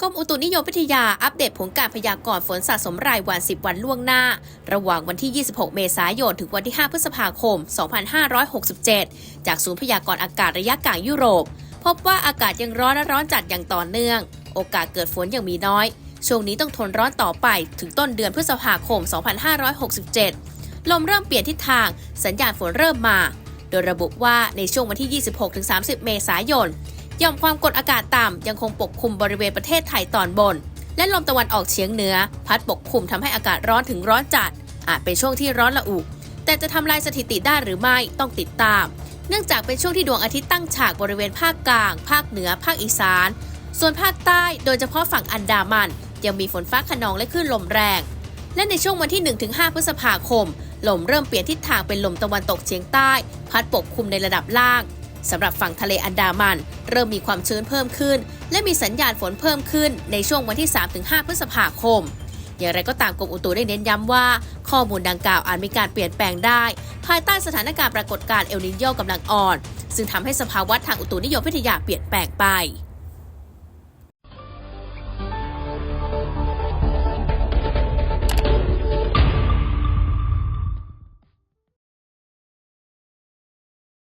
กรมอุตุนิยมวิทยาอัปเดตผลการพยากรณ์ฝนสะสมรายวัน 10 วันล่วงหน้า ระหว่างวันที่ 26 เมษายน ถึงวันที่ 5 พฤษภาคม 2567 จากศูนย์พยากรณ์อากาศระยะกลางยุโรป พบว่าอากาศยังร้อนและร้อนจัดอย่างต่อเนื่อง โอกาสเกิดฝนยังมีน้อย ช่วงนี้ต้องทนร้อนต่อไปถึงต้นเดือนพฤษภาคม 2567 ลมเริ่มเปลี่ยนทิศทาง สัญญาณฝนเริ่มมา โดยระบุว่าในช่วงวันที่ 26-30 เมษายน ย่อมความกดอากาศต่ำยังคงปกคลุมบริเวณประเทศไทยตอนบน และลมตะวันออกเฉียงเหนือ พัดปกคลุมทำให้อากาศร้อนถึงร้อนจัด อาจเป็นช่วงที่ร้อนละอุ แต่จะทำลายสถิติได้หรือไม่ต้องติดตาม เนื่องจากเป็นช่วงที่ดวงอาทิตย์ตั้งฉากบริเวณภาคกลาง ภาคเหนือ ภาคอีสาน ส่วนภาคใต้โดยเฉพาะฝั่งอันดามัน ยังมีฝนฟ้าขนองและคลื่นลมแรง และในช่วงวันที่ 1-5 พฤษภาคมลมเริ่มเปลี่ยนทิศทางเป็นลมตะวันตกเฉียงใต้ พัดปกคลุมในระดับล่าง สำหรับฝั่งทะเลอันดามัน เริ่มมีความชื้นเพิ่มขึ้น และมีสัญญาณฝนเพิ่มขึ้นในช่วงวันที่ 3-5 พฤษภาคม อย่างไรก็ตามกรมอุตุได้เน้นย้ำว่า ข้อมูลดังกล่าวอาจมีการเปลี่ยนแปลงได้ ภายใต้สถานการณ์ปรากฏการณ์เอลนิโยกำลังอ่อน ซึ่งทำให้สภาวะทางอุตุนิยมวิทยาเปลี่ยนแปลงไป